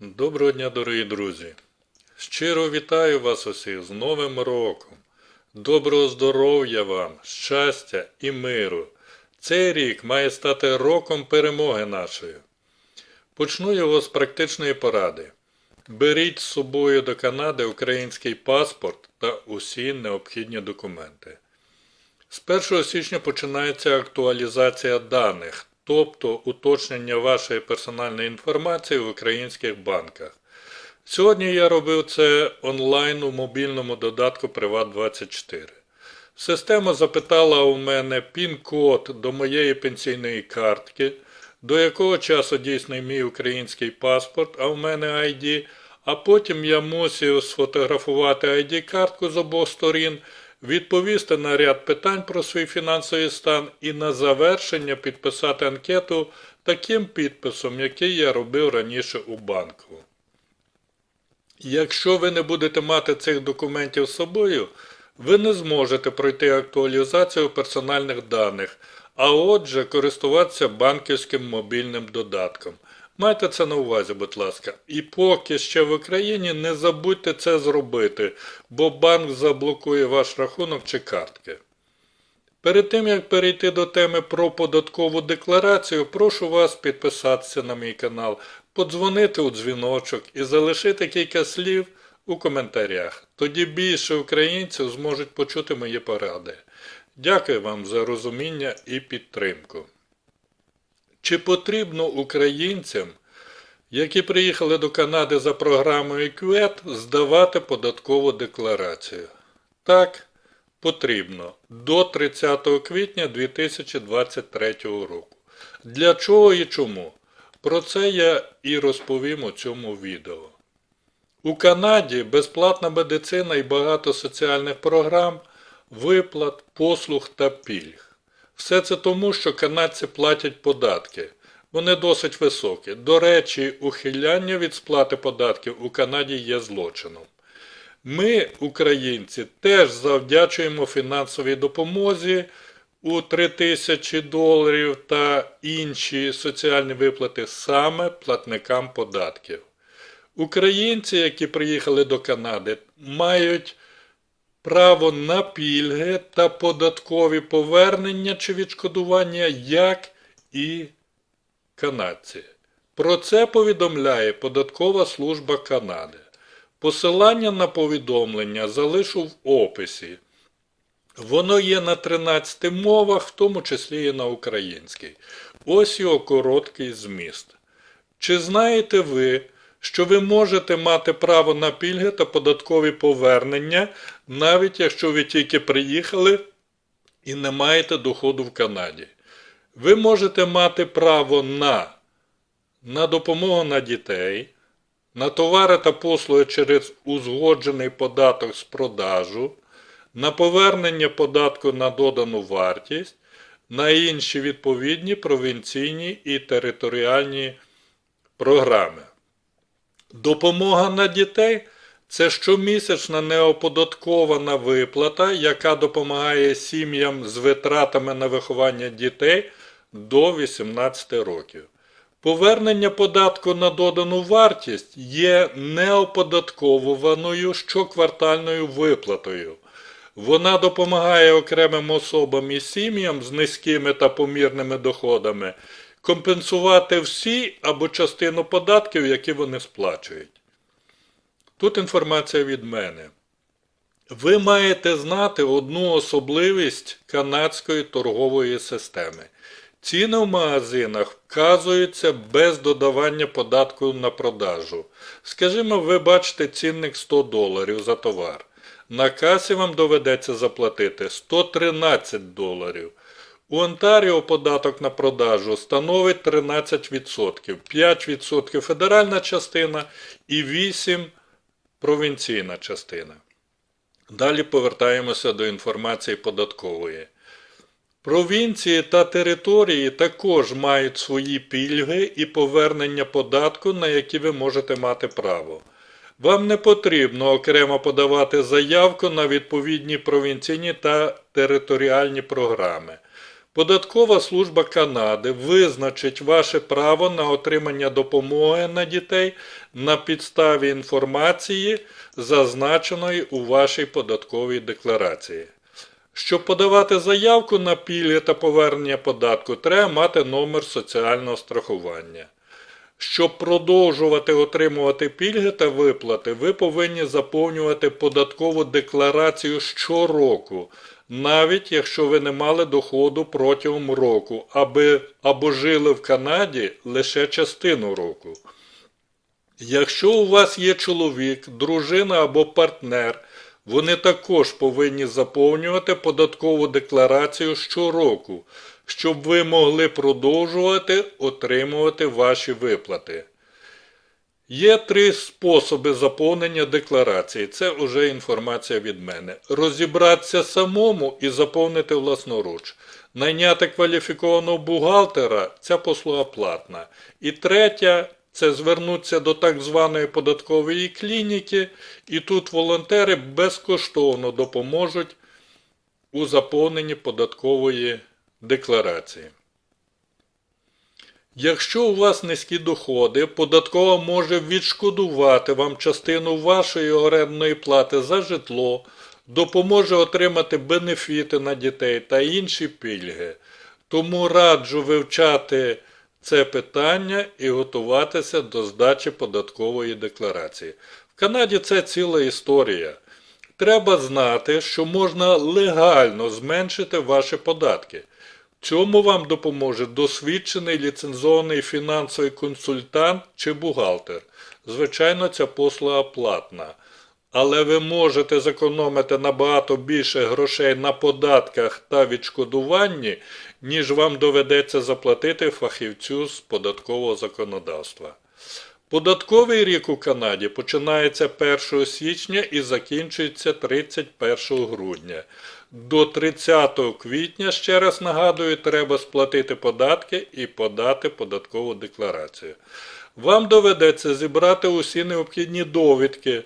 Доброго дня, дорогі друзі! Щиро вітаю вас усіх з Новим роком! Доброго здоров'я вам, щастя і миру! Цей рік має стати роком перемоги нашої. Почну його з практичної поради. Беріть з собою до Канади український паспорт та усі необхідні документи. З 1 січня починається актуалізація даних, тобто уточнення вашої персональної інформації в українських банках. Сьогодні я робив це онлайн у мобільному додатку Приват24. Система запитала у мене пін-код до моєї пенсійної картки, до якого часу дійсний мій український паспорт, а в мене ID, а потім я мусив сфотографувати ID-картку з обох сторін, відповісти на ряд питань про свій фінансовий стан і на завершення підписати анкету таким підписом, який я робив раніше у банку. Якщо ви не будете мати цих документів з собою, ви не зможете пройти актуалізацію персональних даних, а отже користуватися банківським мобільним додатком. Майте це на увазі, будь ласка. І поки ще в Україні не забудьте це зробити, бо банк заблокує ваш рахунок чи картки. Перед тим як перейти до теми про податкову декларацію, прошу вас підписатися на мій канал, подзвонити у дзвіночок і залишити кілька слів у коментарях. Тоді більше українців зможуть почути мої поради. Дякую вам за розуміння і підтримку. Чи потрібно українцям, які приїхали до Канади за програмою QET, здавати податкову декларацію? Так, потрібно до 30 квітня 2023 року. Для чого і чому? Про це я і розповім у цьому відео. У Канаді безплатна медицина і багато соціальних програм, виплат, послуг та пільг. Все це тому, що канадці платять податки. Вони досить високі. До речі, ухиляння від сплати податків у Канаді є злочином. Ми, українці, теж завдячуємо фінансовій допомозі у 3 тисячі доларів та інші соціальні виплати саме платникам податків. Українці, які приїхали до Канади, мають право на пільги та податкові повернення чи відшкодування, як і канадці. Про це повідомляє Податкова служба Канади. Посилання на повідомлення залишу в описі. Воно є на 13 мовах, в тому числі і на українській. Ось його короткий зміст. Чи знаєте ви, що ви можете мати право на пільги та податкові повернення, навіть якщо ви тільки приїхали і не маєте доходу в Канаді? Ви можете мати право на, на допомогу на дітей, на товари та послуги через узгоджений податок з продажу, на повернення податку на додану вартість, на інші відповідні провінційні і територіальні програми. Допомога на дітей це щомісячна неоподаткована виплата, яка допомагає сім'ям з витратами на виховання дітей до 18 років. Повернення податку на додану вартість є неоподатковуваною щоквартальною виплатою. Вона допомагає окремим особам і сім'ям з низькими та помірними доходами компенсувати всі або частину податків, які вони сплачують. Тут інформація від мене. Ви маєте знати одну особливість канадської торгової системи. Ціни в магазинах вказуються без додавання податку на продажу. Скажімо, ви бачите цінник 100 доларів за товар. На касі вам доведеться заплатити 113 доларів. У Онтаріо податок на продажу становить 13%, 5% федеральна частина і 8% провінційна частина. Далі повертаємося до інформації податкової. Провінції та території також мають свої пільги і повернення податку, на які ви можете мати право. Вам не потрібно окремо подавати заявку на відповідні провінційні та територіальні програми. Податкова служба Канади визначить ваше право на отримання допомоги на дітей на підставі інформації, зазначеної у вашій податковій декларації. Щоб подавати заявку на пільги та повернення податку, треба мати номер соціального страхування. Щоб продовжувати отримувати пільги та виплати, ви повинні заповнювати податкову декларацію щороку, навіть якщо ви не мали доходу протягом року, аби, або жили в Канаді лише частину року. Якщо у вас є чоловік, дружина або партнер, вони також повинні заповнювати податкову декларацію щороку, щоб ви могли продовжувати отримувати ваші виплати. Є три способи заповнення декларації. Це вже інформація від мене. Розібратися самому і заповнити власноруч. Найняти кваліфікованого бухгалтера ця послуга платна. І третя це звернутися до так званої податкової клініки, і тут волонтери безкоштовно допоможуть у заповненні податкової декларації. Якщо у вас низькі доходи, податкова може відшкодувати вам частину вашої орендної плати за житло, допоможе отримати бенефіти на дітей та інші пільги. Тому раджу вивчати це питання і готуватися до здачі податкової декларації. В Канаді це ціла історія. Треба знати, що можна легально зменшити ваші податки. В цьому вам допоможе досвідчений ліцензований фінансовий консультант чи бухгалтер. Звичайно, ця послуга платна. Але ви можете зекономити набагато більше грошей на податках та відшкодуванні, ніж вам доведеться заплатити фахівцю з податкового законодавства. Податковий рік у Канаді починається 1 січня і закінчується 31 грудня. До 30 квітня, ще раз нагадую, треба сплатити податки і подати податкову декларацію. Вам доведеться зібрати усі необхідні довідки.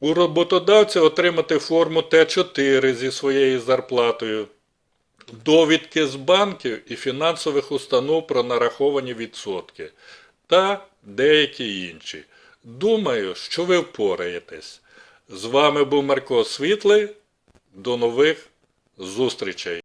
У роботодавця отримати форму Т4 зі своєю зарплатою, довідки з банків і фінансових установ про нараховані відсотки та деякі інші. Думаю, що ви впораєтесь. З вами був Марко Світлий. До нових зустрічей!